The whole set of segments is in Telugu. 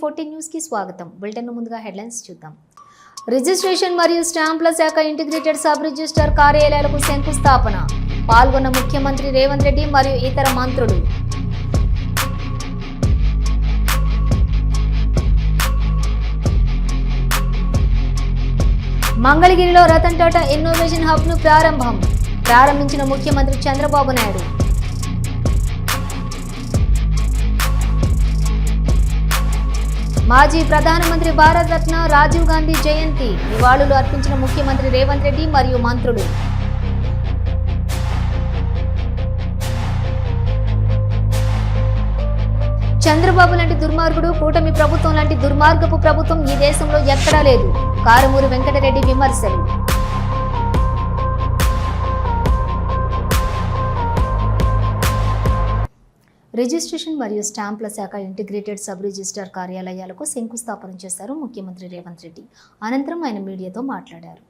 ఫోర్టీన్ న్యూస్కి స్వాగతం. బులెటిన్ ముందుగా హెడ్లైన్స్ చూద్దాం. రిజిస్ట్రేషన్ మరియు స్టాంపుల శాఖ ఇంటిగ్రేటెడ్ సబ్ రిజిస్టర్ కార్యాలయాలకు శంకుస్థాపన. పాల్గొన్న ముఖ్యమంత్రి రేవంత్ రెడ్డి మరియు ఇతర మంత్రులు. మంగళగిరిలో రతన్ టాటా ఇన్నోవేషన్ హబ్ను ప్రారంభం. ప్రారంభించిన ముఖ్యమంత్రి చంద్రబాబు నాయుడు. మాజీ ప్రధానమంత్రి భారతరత్న రాజీవ్ గాంధీ జయంతి. నివాళులు అర్పించిన ముఖ్యమంత్రి రేవంత్ రెడ్డి మరియు మంత్రులు. చంద్రబాబు లాంటి దుర్మార్గుడు కూటమి ప్రభుత్వం లాంటి దుర్మార్గపు ప్రభుత్వం ఈ దేశంలో ఎక్కడా లేదు. కారుమూరు వెంకటరెడ్డి విమర్శలు. రిజిస్ట్రేషన్ మరియు స్టాంపుల శాఖ ఇంటిగ్రేటెడ్ సబ్ రిజిస్టార్ కార్యాలయాలకు శంకుస్థాపన చేశారు ముఖ్యమంత్రి రేవంత్ రెడ్డి. అనంతరం ఆయన మీడియాతో మాట్లాడారు.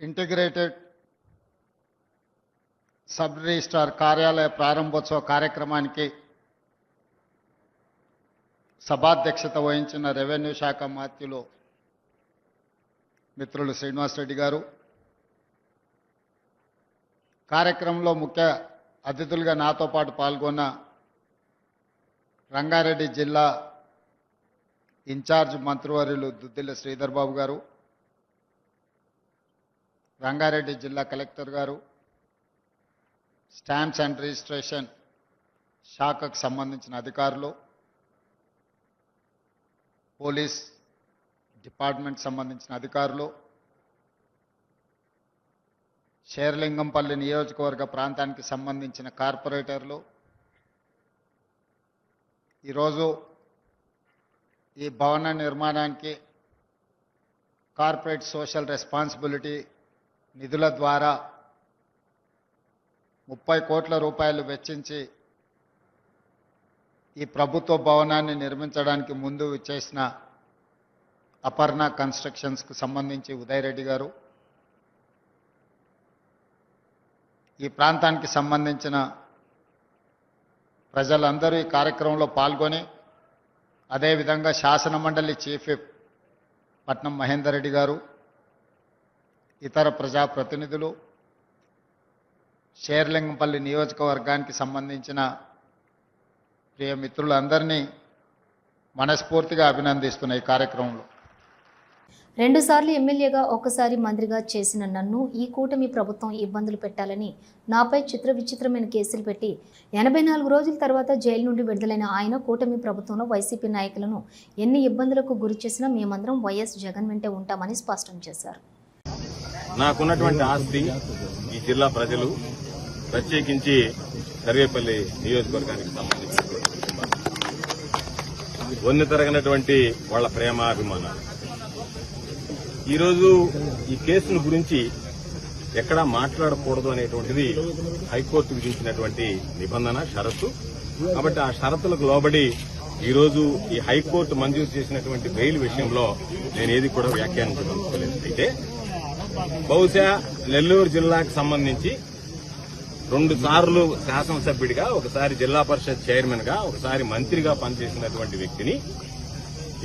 ఇంటిగ్రేటెడ్ సబ్ రిజిస్ట్రార్ కార్యాలయ ప్రారంభోత్సవ కార్యక్రమానికి సభాధ్యక్షత వహించిన రెవెన్యూ శాఖ మాత్యులు మిత్రులు శ్రీనివాసరెడ్డి గారు. కార్యక్రమంలో ముఖ్య అతిథులుగా నాతో పాటు పాల్గొన్న రంగారెడ్డి జిల్లా ఇన్ఛార్జ్ మంత్రివర్యులు దుద్దిల్ల శ్రీధర్బాబు గారు రంగారెడ్డి జిల్లా కలెక్టర్ గారు స్టాంప్స్ అండ్ రిజిస్ట్రేషన్ శాఖకు సంబంధించిన అధికారులు పోలీస్ డిపార్ట్మెంట్ సంబంధించిన అధికారులు షేర్లింగంపల్లి నియోజకవర్గ ప్రాంతానికి సంబంధించిన కార్పొరేటర్లు. ఈరోజు ఈ భవన నిర్మాణానికి కార్పొరేట్ సోషల్ రెస్పాన్సిబిలిటీ నిధుల ద్వారా ముప్పై కోట్ల రూపాయలు వెచ్చించి ఈ ప్రభుత్వ భవనాన్ని నిర్మించడానికి ముందు చేసిన అపర్ణ కన్స్ట్రక్షన్స్కు సంబంధించి ఉదయ్ రెడ్డి గారు ఈ ప్రాంతానికి సంబంధించిన ప్రజలందరూ ఈ కార్యక్రమంలో పాల్గొని అదేవిధంగా శాసన మండలి చీఫ్ పట్నం మహేందర్ రెడ్డి గారు ఇతర ప్రజాప్రతినిధులు షేర్లింగంపల్లి నియోజకవర్గానికి సంబంధించిన ప్రియ మిత్రులందరినీ మనస్ఫూర్తిగా అభినందిస్తున్న ఈ కార్యక్రమంలో. రెండుసార్లు ఎమ్మెల్యేగా ఒకసారి మంత్రిగా చేసిన నన్ను ఈ కూటమి ప్రభుత్వం ఇబ్బందులు పెట్టాలని నాపై చిత్ర విచిత్రమైన కేసులు పెట్టి ఎనభై నాలుగు రోజుల తర్వాత జైలు నుండి విడుదలైన ఆయన కూటమి ప్రభుత్వంలో వైసీపీ నాయకులను ఎన్ని ఇబ్బందులకు గురి చేసినా మేమందరం వైఎస్ జగన్ వెంటే ఉంటామని స్పష్టం చేశారు. నాకున్నటువంటి ఆస్తి ఈ జిల్లా ప్రజలు ప్రత్యేకించి సర్వేపల్లి నియోజకవర్గానికి సంబంధించినటువంటి వన్ను తరగనటువంటి వాళ్ళ ప్రేమ అభిమానాలు ఈరోజు ఈ కేసును గురించి ఎక్కడా మాట్లాడకూడదు అనేటువంటిది హైకోర్టు విధించినటువంటి నిబంధన షరతు. కాబట్టి ఆ షరతులకు లోబడి ఈరోజు ఈ హైకోర్టు మంజూరు చేసినటువంటి బెయిల్ విషయంలో నేను ఏది కూడా వ్యాఖ్యానించదలుచుకోలేదు. అయితే బహుశా నెల్లూరు జిల్లాకు సంబంధించి రెండు సార్లు శాసనసభ్యుడిగా ఒకసారి జిల్లా పరిషత్ చైర్మన్గా ఒకసారి మంత్రిగా పనిచేసినటువంటి వ్యక్తిని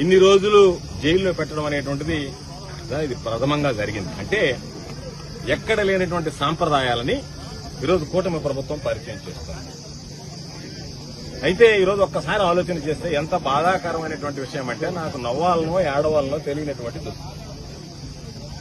ఇన్ని రోజులు జైల్లో పెట్టడం అనేటువంటిది ఇది ప్రథమంగా జరిగింది. అంటే ఎక్కడ లేనటువంటి సాంప్రదాయాలని ఈరోజు కూటమి ప్రభుత్వం పరిచయం చేస్తుంది. అయితే ఈరోజు ఒక్కసారి ఆలోచన చేస్తే ఎంత బాధాకరమైనటువంటి విషయం అంటే నాకు నవ్వాలనో ఏడవాలనో తెలియనటువంటి దుస్థితి.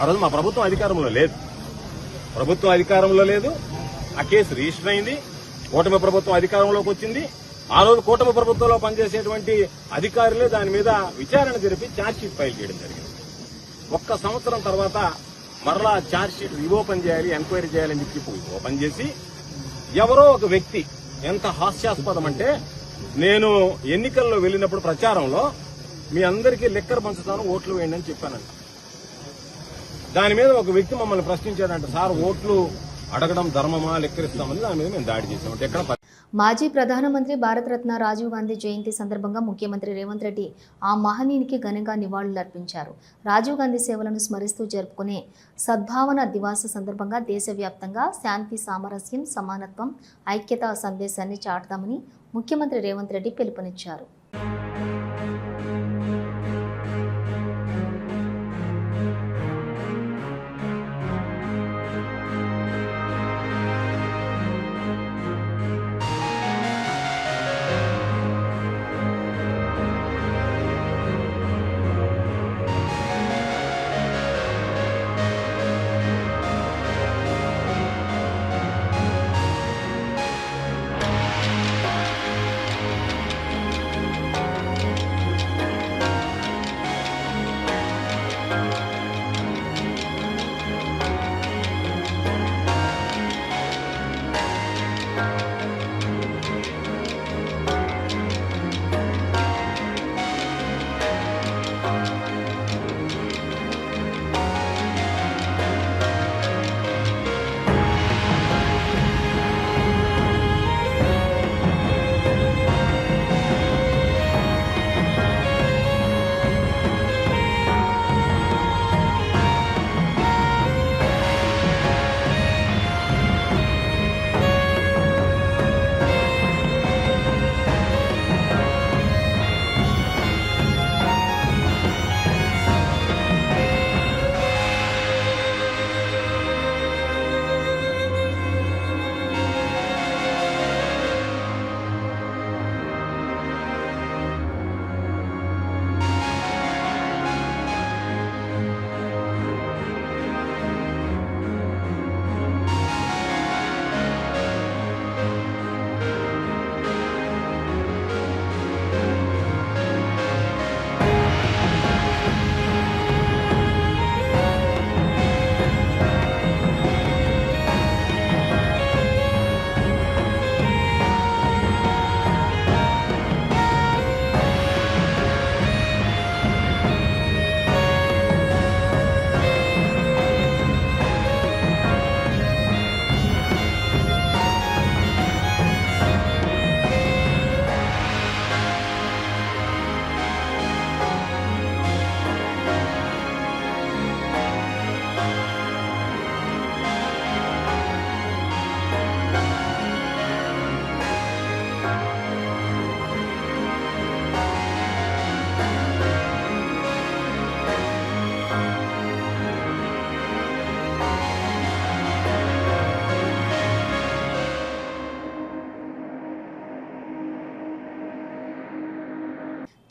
ఆ రోజు మా ప్రభుత్వం అధికారంలో లేదు. ప్రభుత్వం అధికారంలో లేదు. ఆ కేసు రిజిస్టర్ అయింది. కూటమి ప్రభుత్వం అధికారంలోకి వచ్చింది. ఆ రోజు కూటమి ప్రభుత్వంలో పనిచేసేటువంటి అధికారులే దాని మీద విచారణ జరిపి ఛార్జ్షీట్ ఫైల్ చేయడం జరిగింది. ఒక్క సంవత్సరం తర్వాత మరలా ఛార్జ్షీట్ రీఓపెన్ చేయాలి ఎంక్వైరీ చేయాలని చెప్పి ఓపెన్ చేసి ఎవరో ఒక వ్యక్తి ఎంత హాస్యాస్పదం అంటే నేను ఎన్నికల్లో వెళ్ళినప్పుడు ప్రచారంలో మీ అందరికీ లెక్కర్ పంచుతాను ఓట్లు వేయండి అని చెప్పానండి. దాని మీద ఒక వ్యక్తి మమ్మల్ని ప్రశ్నించాడంట సార్ ఓట్లు అడగడం ధర్మమా లెక్కరిస్తామని దాని మీద మేము దాడి చేసాం ఎక్కడ మాజీ ప్రధానమంత్రి భారతరత్న రాజీవ్ గాంధీ జయంతి సందర్భంగా ముఖ్యమంత్రి రేవంత్ రెడ్డి ఆ మహనీయునికి ఘనంగా నివాళులర్పించారు రాజీవ్ గాంధీ సేవలను స్మరిస్తూ జరుపుకునే సద్భావన దివాస సందర్భంగా దేశవ్యాప్తంగా శాంతి సామరస్యం సమానత్వం ఐక్యతా సందేశాన్ని చాటుదామని ముఖ్యమంత్రి రేవంత్ రెడ్డి పిలుపునిచ్చారు.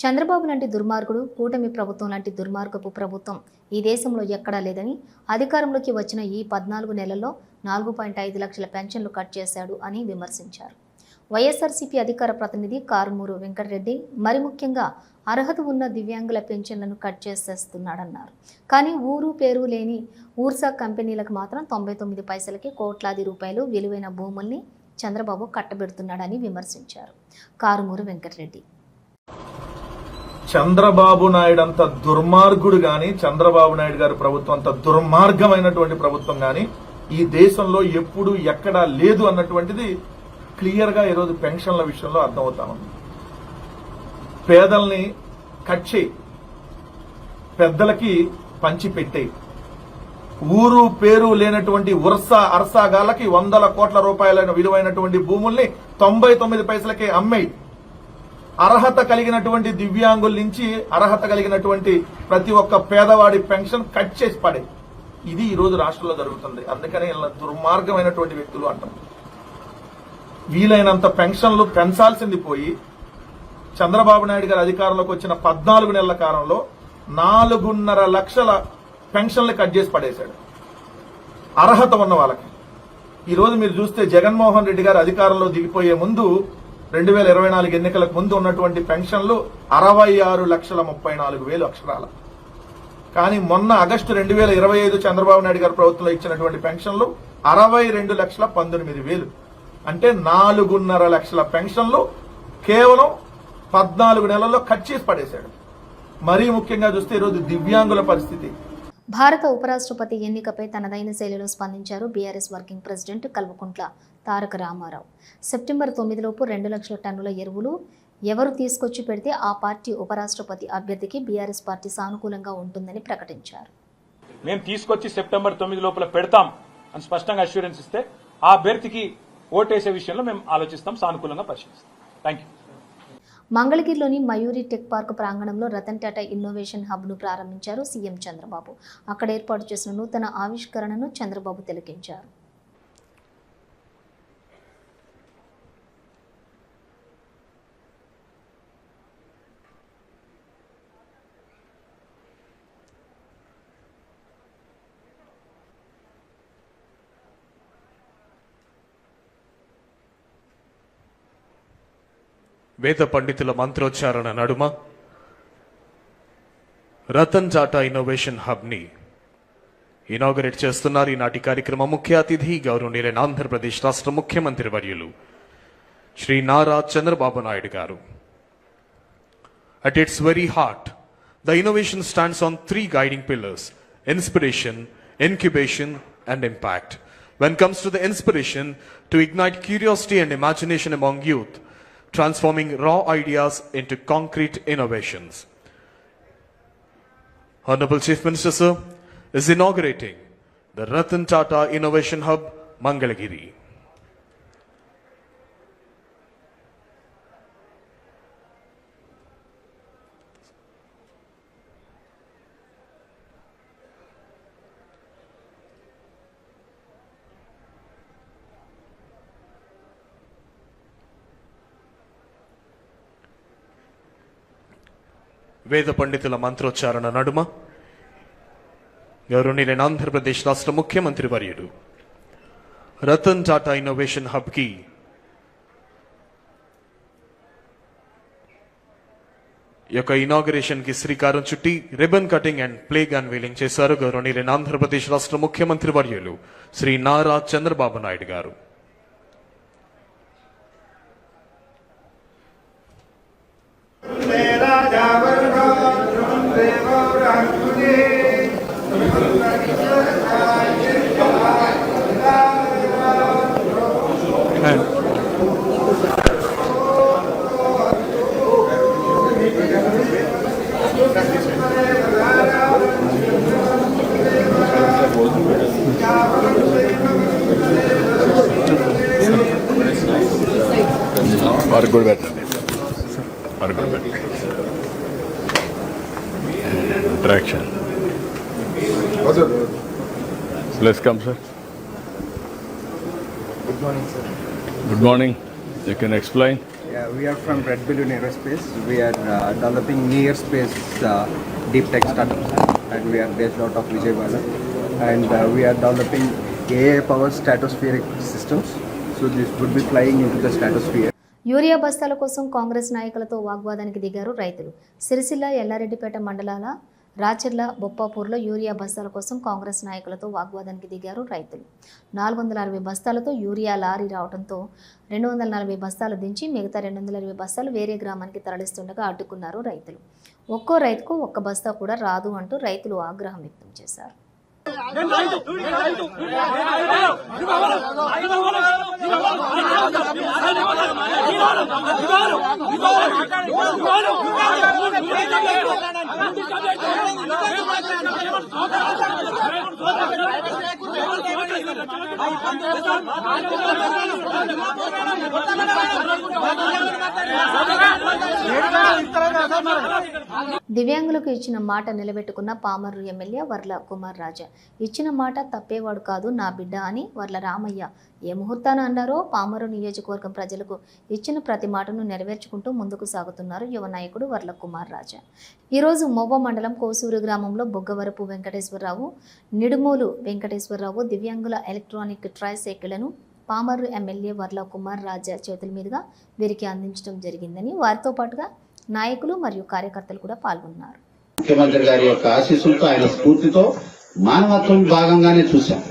చంద్రబాబు లాంటి దుర్మార్గుడు కూటమి ప్రభుత్వం లాంటి దుర్మార్గపు ప్రభుత్వం ఈ దేశంలో ఎక్కడా లేదని అధికారంలోకి వచ్చిన ఈ పద్నాలుగు నెలల్లో నాలుగు పాయింట్ ఐదు లక్షల పెన్షన్లు కట్ చేశాడు అని విమర్శించారు. వైఎస్ఆర్సీపీ అధికార ప్రతినిధి కారుమూరు వెంకటరెడ్డి మరి ముఖ్యంగా అర్హత ఉన్న దివ్యాంగుల పెన్షన్లను కట్ చేసేస్తున్నాడన్నారు. కానీ ఊరు పేరు లేని ఊర్సా కంపెనీలకు మాత్రం తొంభై తొమ్మిది పైసలకి కోట్లాది రూపాయలు విలువైన భూముల్ని చంద్రబాబు కట్టబెడుతున్నాడని విమర్శించారు. కారుమూరు వెంకటరెడ్డి చంద్రబాబు నాయుడు అంత దుర్మార్గుడు గాని చంద్రబాబు నాయుడు గారి ప్రభుత్వం అంత దుర్మార్గమైనటువంటి ప్రభుత్వం గాని ఈ దేశంలో ఎప్పుడు ఎక్కడా లేదు అన్నటువంటిది క్లియర్గా ఈరోజు పెన్షన్ల విషయంలో అర్థమవుతా ఉంది. పేదల్ని కట్ చేయి. పెద్దలకి పంచి పెట్టేయి. ఊరు పేరు లేనటువంటి ఉర్స అర్సాగాలకి వందల కోట్ల రూపాయల విలువైనటువంటి భూముల్ని తొంభై తొమ్మిది పైసలకే అమ్మేయి. అర్హత కలిగినటువంటి దివ్యాంగుల నుంచి అర్హత కలిగినటువంటి ప్రతి ఒక్క పేదవాడి పెన్షన్ కట్ చేసి పడే. ఇది ఈ రోజు రాష్ట్రంలో జరుగుతుంది. అందుకని ఇలా దుర్మార్గమైనటువంటి వ్యక్తులు అంటాం. వీలైనంత పెన్షన్లు పెంచాల్సింది పోయి చంద్రబాబు నాయుడు గారు అధికారంలోకి వచ్చిన పద్నాలుగు నెలల కాలంలో నాలుగున్నర లక్షల పెన్షన్లు కట్ చేసి పడేశాడు. అర్హత ఉన్న వాళ్ళకి. ఈరోజు మీరు చూస్తే జగన్మోహన్ రెడ్డి గారు అధికారంలో దిగిపోయే ముందు రెండు వేల ఇరవై నాలుగు ఎన్నికలకు ముందు ఉన్నటువంటి పెన్షన్లు అరవై ఆరు లక్షల ముప్పై నాలుగు వేలు అక్షరాల. కానీ మొన్న ఆగస్టు రెండు వేల ఇరవై ఐదు చంద్రబాబు నాయుడు గారి ప్రభుత్వంలో ఇచ్చినటువంటి పెన్షన్లు అరవై రెండు లక్షల పంతొమ్మిది వేలు. అంటే నాలుగున్నర లక్షల పెన్షన్లు కేవలం పద్నాలుగు నెలల్లో కట్ చేసి పడేశాడు. మరీ ముఖ్యంగా చూస్తే ఈరోజు దివ్యాంగుల పరిస్థితి. భారత ఉపరాష్ట్రపతి ఎన్నికపై తనదైన శైలిలో స్పందించారు BRS working president Kalvakuntla. Taraka Rama Rao. September తొమ్మిదిలోపు రెండు లక్షల టన్నుల ఎరువులు ఎవరు తీసుకొచ్చి పెడితే ఆ పార్టీ ఉపరాష్ట్రపతి అభ్యర్థికి బీఆర్ఎస్ పార్టీ సానుకూలంగా ఉంటుందని ప్రకటించారు. మేము తీసుకొచ్చి సెప్టెంబర్ తొమ్మిది లోపల పెడతాం అని స్పష్టంగా అష్యూరెన్స్ ఇస్తే ఆ అభ్యర్థికి ఓటేసే విషయంలో మేము ఆలోచిస్తాం సానుకూలంగా పరిశీలిస్తాం. థ్యాంక్ యూ మంగళగిరిలోని మయూరి టెక్ పార్క్ ప్రాంగణంలో రతన్ టాటా ఇన్నోవేషన్ హబ్ను ప్రారంభించారు సీఎం చంద్రబాబు. అక్కడ ఏర్పాటు చేసిన నూతన ఆవిష్కరణను చంద్రబాబు తిలకించారు. వేద పండితుల మంత్రోచ్చారణ నడుమ. రతన్ టాటా ఇన్నోవేషన్ హబ్ని ఇనాగరేట్ చేస్తున్నారు. ఈనాటి కార్యక్రమ ముఖ్య అతిథి గౌరవనీయులైన ఆంధ్రప్రదేశ్ రాష్ట్ర ముఖ్యమంత్రి వర్యులు శ్రీ నారా చంద్రబాబు నాయుడు గారు. At its very heart the innovation stands on three guiding pillars inspiration incubation and impact when comes to the inspiration to ignite curiosity and imagination among youth transforming raw ideas into concrete innovations. Honorable Chief Minister, sir, is inaugurating the Ratan Tata Innovation Hub, Mangalagiri. వేద పండితుల మంత్రోచ్చారణ నడుమ. గౌరవనీయులైన ఆంధ్రప్రదేశ్ రాష్ట్ర ముఖ్యమంత్రి వర్యుడు. రతన్ టాటా ఇన్నోవేషన్ హబ్కి యొక్క ఇనాగరేషన్కి శ్రీకారం చుట్టి ribbon cutting and plaque unveiling చేశారు గౌరవనీయులైన ఆంధ్రప్రదేశ్ రాష్ట్ర ముఖ్యమంత్రి వర్యులు శ్రీ నారా చంద్రబాబు నాయుడు గారు. ಹೊರಗೊಳ್ಬೇಡ ಹೊರಗೊಳ್ಬೇಡ Let's come, sir. Good morning, sir. Good morning. You can explain. Yeah, we are from Red Balloon Aerospace. We are uh, developing near space uh, deep tech startups, and we are based out of Vijayawada. And uh, we are developing AI powered stratospheric systems. So this would be flying into the stratosphere. Urea బస్తాల కోసం కాంగ్రెస్ నాయకులతో వాగ్వాదానికి దిగారు రైతులు. సిరిసిల్ల ఎల్లారెడ్డిపేట మండలాల రాచర్ల బొప్పాపూర్లో యూరియా బస్తాల కోసం కాంగ్రెస్ నాయకులతో వాగ్వాదానికి దిగారు రైతులు. నాలుగు వందల అరవై బస్తాలతో యూరియా లారీ రావడంతో రెండు వందల నలభై బస్తాలు దించి మిగతా రెండు వందల ఇరవై బస్తాలు వేరే గ్రామానికి తరలిస్తుండగా అడ్డుకున్నారు రైతులు. ఒక్కో రైతుకు ఒక్క బస్తా కూడా రాదు అంటూ రైతులు ఆగ్రహం వ్యక్తం చేశారు. ఇవ్వాలి దివ్యాంగులకు ఇచ్చిన మాట నిలబెట్టుకున్న పామర్రు ఎమ్మెల్యే వర్ల కుమార్ రాజా. ఇచ్చిన మాట తప్పేవాడు కాదు నా బిడ్డ అని వర్ల రామయ్య ఏ ముహూర్తాన అన్నారో పామరు నియోజకవర్గం ప్రజలకు ఇచ్చిన ప్రతి మాటను నెరవేర్చుకుంటూ ముందుకు సాగుతున్నారు యువ నాయకుడు వర్ల కుమార్ రాజా. ఈరోజు మొవ్వ మండలం కోసూరు గ్రామంలో బొగ్గవరపు వెంకటేశ్వరరావు నిడుమూలు వెంకటేశ్వరరావు దివ్యాంగుల ఎలక్ట్రానిక్ ట్రైసైకిళ్ళను పామర్రు ఎమ్మెల్యే వర్ల కుమార్ రాజా చేతుల మీదుగా వీరికి అందించడం జరిగిందని వారితో పాటుగా నాయకులు మరియు కార్యకర్తలు కూడా పాల్గొన్నారు. ముఖ్యమంత్రి గారి యొక్క ఆశీస్సులతో ఆయన స్ఫూర్తితో మానవత్వం భాగంగానే చూశాం.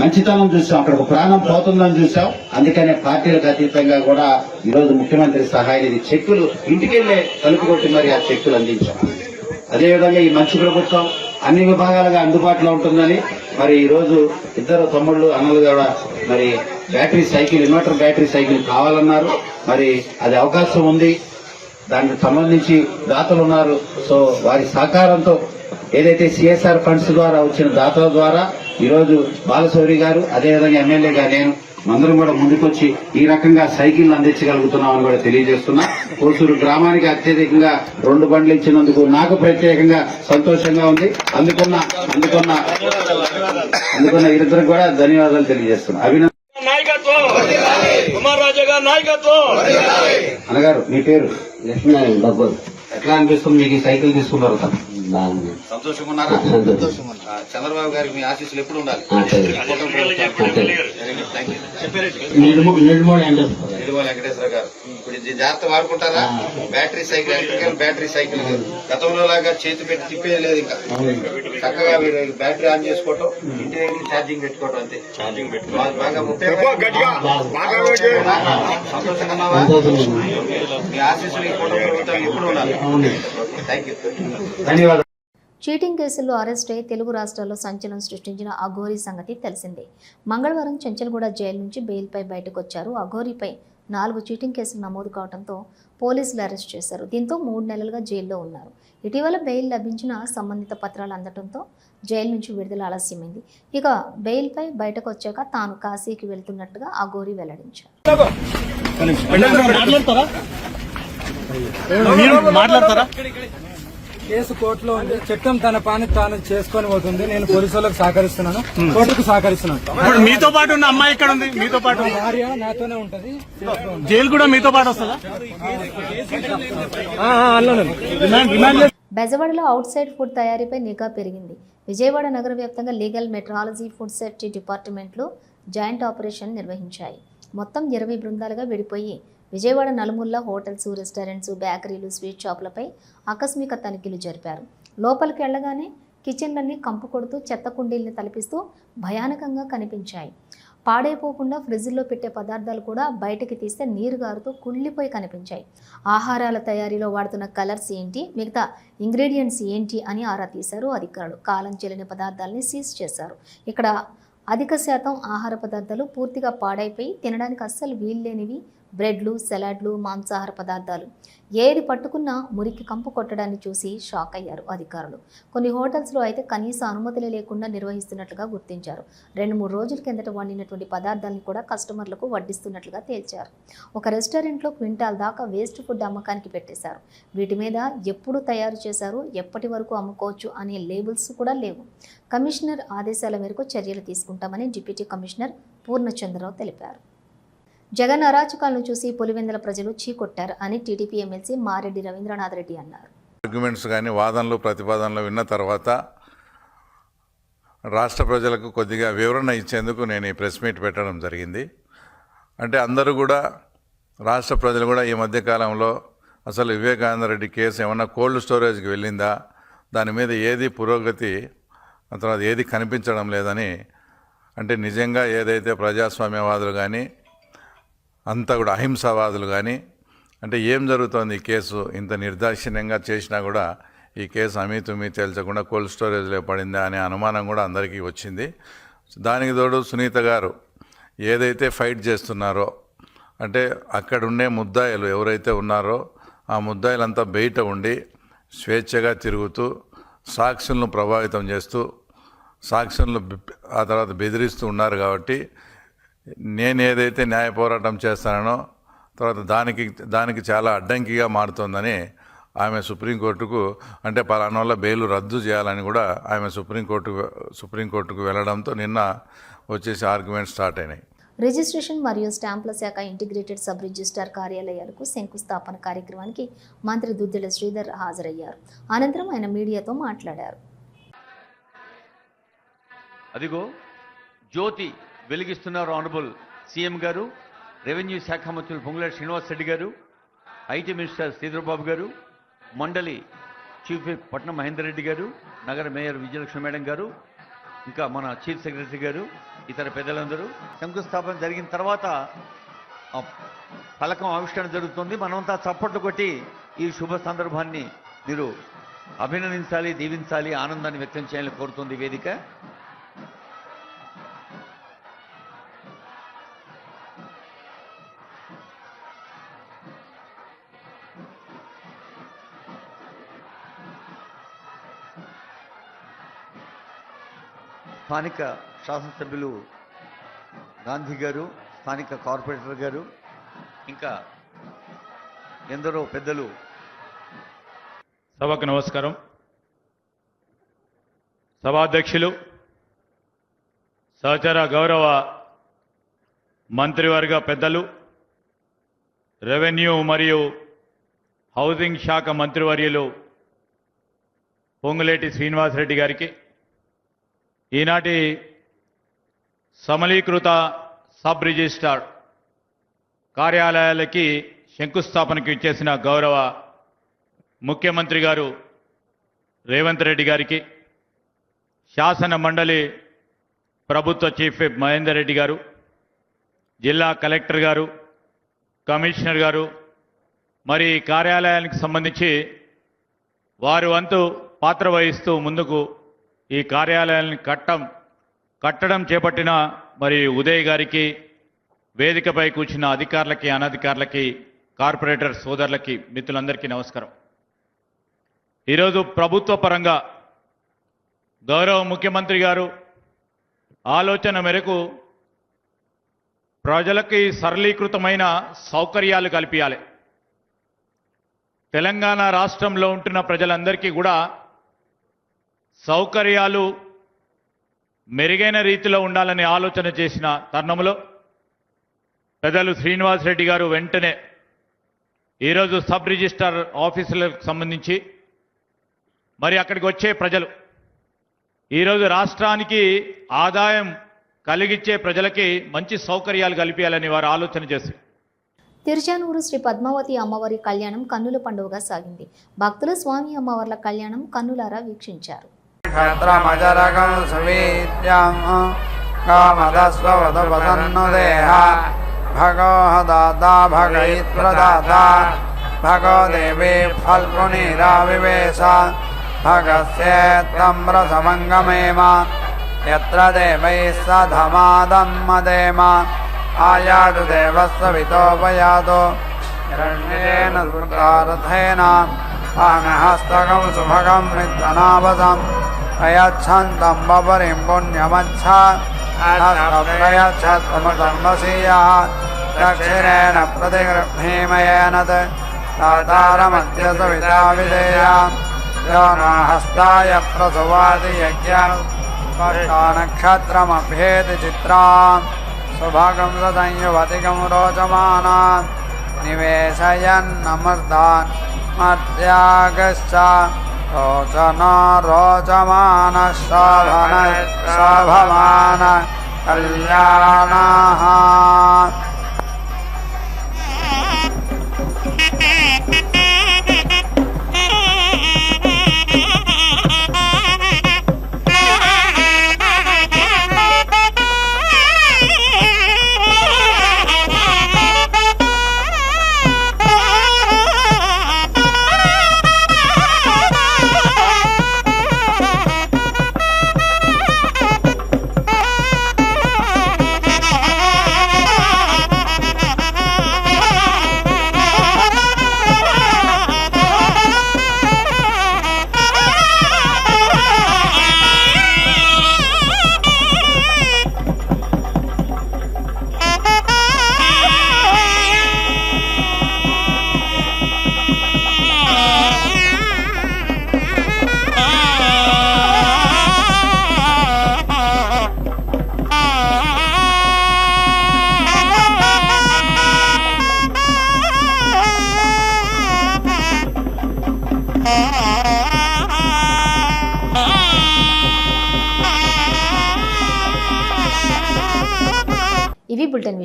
మంచితనం చూసాం. అక్కడ ఒక ప్రాణం పోతుందని చూసాం. అందుకనే పార్టీలకు అతీతంగా కూడా ఈరోజు ముఖ్యమంత్రి సహాయనిధి చెక్కులు ఇంటికెళ్ళే తలుపు కొట్టి మరి ఆ చెక్కులు అందించాం. అదేవిధంగా ఈ మంచి ప్రభుత్వం అన్ని విభాగాలుగా అందుబాటులో ఉంటుందని మరి ఈరోజు ఇద్దరు తమ్ముళ్ళు అన్నలు కూడా మరి battery cycle inverter battery cycle కావాలన్నారు. మరి అది అవకాశం ఉంది. దానికి సంబంధించి దాతలు ఉన్నారు. సో వారి సహకారంతో ఏదైతే సిఎస్ఆర్ ఫండ్స్ ద్వారా వచ్చిన దాతల ద్వారా ఈరోజు బాలశౌరి గారు అదేవిధంగా ఎమ్మెల్యేగా నేను అందరం కూడా ముందుకొచ్చి ఈ రకంగా సైకిల్ అందించగలుగుతున్నామని కూడా తెలియజేస్తున్నా. కోసూరు గ్రామానికి అత్యధికంగా రెండు బండ్లు ఇచ్చినందుకు నాకు ప్రత్యేకంగా సంతోషంగా ఉంది. అందుకున్న అందుకున్న అందుకున్న ఇద్దరికి కూడా ధన్యవాదాలు తెలియజేస్తున్నా. అభినందన నాయకత్వం! కుమార్ రాజా గారి నాయకత్వం! అనగారు మీ పేరు? లక్ష్మీనారాయణ బాబు. ఎట్లా అనిపిస్తుంది మీకు ఈ సైకిల్ తీసుకున్నారు సంతోషంగా ఉన్నారా? చంద్రబాబు గారికి మీ ఆశీస్సులు ఎప్పుడు ఉండాలి? నిడుమల వెంకటేశ్వర గారు. ఇప్పుడు జాగ్రత్త వాడుకుంటారా? Battery cycle electrical battery cycle. గతంలో లాగా చేతి పెట్టి తిప్పేది లేదు ఇంకా. చక్కగా మీరు బ్యాటరీ ఆన్ చేసుకోవటం ఇంటి దగ్గర ఛార్జింగ్ పెట్టుకోవటం అంతే. ఛార్జింగ్ పెట్టుకోవాలి బాగా సంతోషంగా ఉన్నావా? సంతోషంగా మీ ఆశీస్సులు ఎప్పుడు ఉండాలి? ధన్యవాదాలు. చీటింగ్ కేసుల్లో అరెస్ట్ అయి తెలుగు రాష్ట్రాల్లో సంచలనం సృష్టించిన అఘోరీ సంగతి తెలిసిందే. మంగళవారం చెంచల్గూడ జైలు నుంచి బెయిల్పై బయటకు వచ్చారు అఘోరీపై నాలుగు చీటింగ్ కేసులు నమోదు కావడంతో పోలీసులు అరెస్ట్ చేశారు. దీంతో మూడు నెలలుగా జైల్లో ఉన్నారు. ఇటీవల బెయిల్ లభించిన సంబంధిత పత్రాలు అందడంతో జైలు నుంచి విడుదల ఆలస్యమైంది. ఇక బెయిల్పై బయటకు వచ్చాక తాను కాశీకి వెళ్తున్నట్టుగా అఘోరీ వెల్లడించారు. కేసు కోర్టులో ఉంది. చట్టం తన పని తాను చేసుకొని పోతుంది. నేను పోలీసు వాళ్ళకి సహకరిస్తున్నాను కోర్టుకు సహకరిస్తున్నాను. ఇప్పుడు మీతో పాటు ఉన్న అమ్మాయి ఇక్కడ ఉంది? మీతో పాటు భార్య నాతోనే ఉంటది. జైలు కూడా మీతో పాటు వస్తుందా. బెజవాడలో అవుట్ సైడ్ ఫుడ్ తయారీపై నిఘా పెరిగింది. విజయవాడ నగర వ్యాప్తంగా లీగల్ మెట్రాలజీ ఫుడ్ సేఫ్టీ డిపార్ట్మెంట్లు జాయింట్ ఆపరేషన్ నిర్వహించాయి. మొత్తం ఇరవై బృందాలుగా విడిపోయి విజయవాడ నలుమూల హోటల్స్ రెస్టారెంట్స్ బేకరీలు స్వీట్ షాపులపై ఆకస్మిక తనిఖీలు జరిపారు. లోపలికి వెళ్ళగానే కిచెన్లన్నీ కంపు కొడుతూ చెత్త కుండీల్ని తలపిస్తూ భయానకంగా కనిపించాయి. పాడైపోకుండా ఫ్రిడ్జ్లో పెట్టే పదార్థాలు కూడా బయటకి తీస్తే నీరు గారుతూ కుళ్ళిపోయి కనిపించాయి. ఆహారాల తయారీలో వాడుతున్న కలర్స్ ఏంటి మిగతా ఇంగ్రీడియంట్స్ ఏంటి అని ఆరా తీశారు అధికారులు. కాలం చెల్లిన పదార్థాలని సీజ్ చేశారు. ఇక్కడ అధిక శాతం ఆహార పదార్థాలు పూర్తిగా పాడైపోయి తినడానికి అస్సలు వీల్లేనివి బ్రెడ్లు సలాడ్లు మాంసాహార పదార్థాలు. ఏది పట్టుకున్నా మురికి కంపు కొట్టడాన్ని చూసి షాక్ అయ్యారు అధికారులు. కొన్ని హోటల్స్లో అయితే కనీస అనుమతులు లేకుండా నిర్వహిస్తున్నట్లుగా గుర్తించారు. రెండు మూడు రోజుల కిందట వండినటువంటి పదార్థాలను కూడా కస్టమర్లకు వడ్డిస్తున్నట్లుగా తేల్చారు. ఒక రెస్టారెంట్లో క్వింటాల్ దాకా వేస్ట్ ఫుడ్ అమ్మకానికి పెట్టేశారు. వీటి మీద ఎప్పుడు తయారు చేశారు ఎప్పటి వరకు అమ్ముకోవచ్చు అనే లేబుల్స్ కూడా లేవు. కమిషనర్ ఆదేశాల మేరకు చర్యలు తీసుకుంటామని డిప్యూటీ కమిషనర్ పూర్ణచంద్రరావు తెలిపారు. జగన్ అరాచకాలను చూసి పులివెందుల ప్రజలు చీకొట్టారు అని టీడీపీ ఎమ్మెల్సీ మారెడ్డి రవీంద్రనాథ్ రెడ్డి అన్నారు. ఆర్గ్యుమెంట్స్ కానీ వాదనలు ప్రతిపాదనలు విన్న తర్వాత రాష్ట్ర ప్రజలకు కొద్దిగా వివరణ ఇచ్చేందుకు నేను ఈ ప్రెస్ మీట్ పెట్టడం జరిగింది. అంటే అందరూ కూడా రాష్ట్ర ప్రజలు కూడా ఈ మధ్యకాలంలో అసలు వివేకానందరెడ్డి కేసు ఏమన్నా కోల్డ్ స్టోరేజ్కి వెళ్ళిందా దాని మీద ఏది పురోగతి తర్వాత ఏది కనిపించడం లేదని అంటే నిజంగా ఏదైతే ప్రజాస్వామ్యవాదులు కానీ అంతా కూడా అహింసావాదులు కానీ అంటే ఏం జరుగుతోంది ఈ కేసు? ఇంత నిర్దాక్షిణ్యంగా చేసినా కూడా ఈ కేసు అమీతుమీ తేల్చకుండా కోల్డ్ స్టోరేజ్లో పడిందా అనే అనుమానం కూడా అందరికీ వచ్చింది. దానికి తోడు సునీత గారు ఏదైతే ఫైట్ చేస్తున్నారో అంటే అక్కడుండే ముద్దాయిలు ఎవరైతే ఉన్నారో ఆ ముద్దాయిలంతా బయట ఉండి స్వేచ్ఛగా తిరుగుతూ సాక్షులను ప్రభావితం చేస్తూ సాక్షులను ఆ తర్వాత బెదిరిస్తూ ఉన్నారు కాబట్టి నేను ఏదైతే న్యాయ పోరాటం చేస్తానో తర్వాత దానికి దానికి చాలా అడ్డంకిగా మారుతోందని ఆమె సుప్రీంకోర్టుకు అంటే పలానా వల్ల బెయిల్ రద్దు చేయాలని కూడా ఆమె సుప్రీంకోర్టు సుప్రీంకోర్టుకు వెళ్ళడంతో నిన్న వచ్చేసి ఆర్గ్యుమెంట్ స్టార్ట్ అయినాయి. రిజిస్ట్రేషన్ మరియు స్టాంపుల శాఖ ఇంటిగ్రేటెడ్ సబ్ రిజిస్టార్ కార్యాలయాలకు శంకుస్థాపన కార్యక్రమానికి మంత్రి దుద్దిల శ్రీధర్ హాజరయ్యారు. అనంతరం ఆయన మీడియాతో మాట్లాడారు. అదిగో జ్యోతి. వెలిగిస్తున్నారు ఆనరబుల్ సీఎం గారు రెవెన్యూ శాఖ మంత్రులు పొంగులేటి శ్రీనివాస్ రెడ్డి గారు ఐటీ మినిస్టర్ శ్రీధర్బాబు గారు మండలి చీఫ్ పట్నం మహేందర్ రెడ్డి గారు నగర మేయర్ విజయలక్ష్మి మేడం గారు ఇంకా మన చీఫ్ సెక్రటరీ గారు ఇతర పెద్దలందరూ. శంకుస్థాపన జరిగిన తర్వాత ఫలకం ఆవిష్కరణ జరుగుతుంది. మనమంతా చప్పట్లు కొట్టి ఈ శుభ సందర్భాన్ని మీరు అభినందించాలి దీవించాలి ఆనందాన్ని వ్యక్తం చేయాలని కోరుతుంది వేదిక. స్థానిక శాసనసభ్యులు గాంధీ గారు స్థానిక కార్పొరేటర్ గారు ఇంకా ఎందరో పెద్దలు. సభకు నమస్కారం. సభాధ్యక్షులు సహచర గౌరవ మంత్రివర్గ పెద్దలు రెవెన్యూ మరియు హౌసింగ్ శాఖ మంత్రివర్యులు పొంగులేటి శ్రీనివాసరెడ్డి గారికి ఈనాటి సమలీకృత సబ్ రిజిస్ట్రార్ కార్యాలయాలకి శంకుస్థాపనకు ఇచ్చేసిన గౌరవ ముఖ్యమంత్రి గారు రేవంత్ రెడ్డి గారికి శాసన మండలి ప్రభుత్వ చీఫ్ మహేందర్ రెడ్డి గారు జిల్లా కలెక్టర్ గారు కమిషనర్ గారు మరి కార్యాలయానికి సంబంధించి వారి వంతు పాత్ర వహిస్తూ ముందుకు ఈ కార్యాలయాన్ని కట్టం కట్టడం చేపట్టిన మరి ఉదయ్ గారికి వేదికపై కూర్చున్న అధికారులకి అనధికారులకి కార్పొరేటర్ సోదరులకి మిత్రులందరికీ నమస్కారం. ఈరోజు ప్రభుత్వ పరంగా గౌరవ ముఖ్యమంత్రి గారు ఆలోచన మేరకు ప్రజలకి సరళీకృతమైన సౌకర్యాలు కల్పించాలి. తెలంగాణ రాష్ట్రంలో ఉంటున్న ప్రజలందరికీ కూడా సౌకర్యాలు మెరుగైన రీతిలో ఉండాలని ఆలోచన చేసిన తరుణంలో పెద్దలు శ్రీనివాస్ రెడ్డి గారు వెంటనే ఈరోజు సబ్ రిజిస్టార్ ఆఫీసులకు సంబంధించి మరి అక్కడికి వచ్చే ప్రజలు. ఈరోజు రాష్ట్రానికి ఆదాయం కలిగించే ప్రజలకి మంచి సౌకర్యాలు కల్పించాలని వారు ఆలోచన చేసి తిరుచానూరు శ్రీ పద్మావతి అమ్మవారి కళ్యాణం కన్నుల పండుగగా సాగింది. భక్తులు స్వామి అమ్మవార్ల కళ్యాణం కన్నులారా వీక్షించారు. क्षत्रमजरगं सुवीत्यां कामदस्ववदपसन्नुदेहा भगो दाता भगयित्प्रदाता भगो देवी फल्गुनीराविवेश भगस्येत्तम्रसमङ्गमेम यत्र देवैः स धमादम्मदेम आयातु देवस्ववितोपयातु हिरण्येन स्मृतारथेन पानहस्तकं सुभगं विद्वनावसम् अयच्छन्तम्बपरिं पुण्यमच्छ प्रयच्छत्वमधर्मशीयः दक्षिणेन प्रतिगृह्णीमयेन तातारमद्य प्रसुवादि सुभगं सदंयुवतिकं रोचमानान्। रोचनो रोचमानः शोभनः शोभमान कल्याणः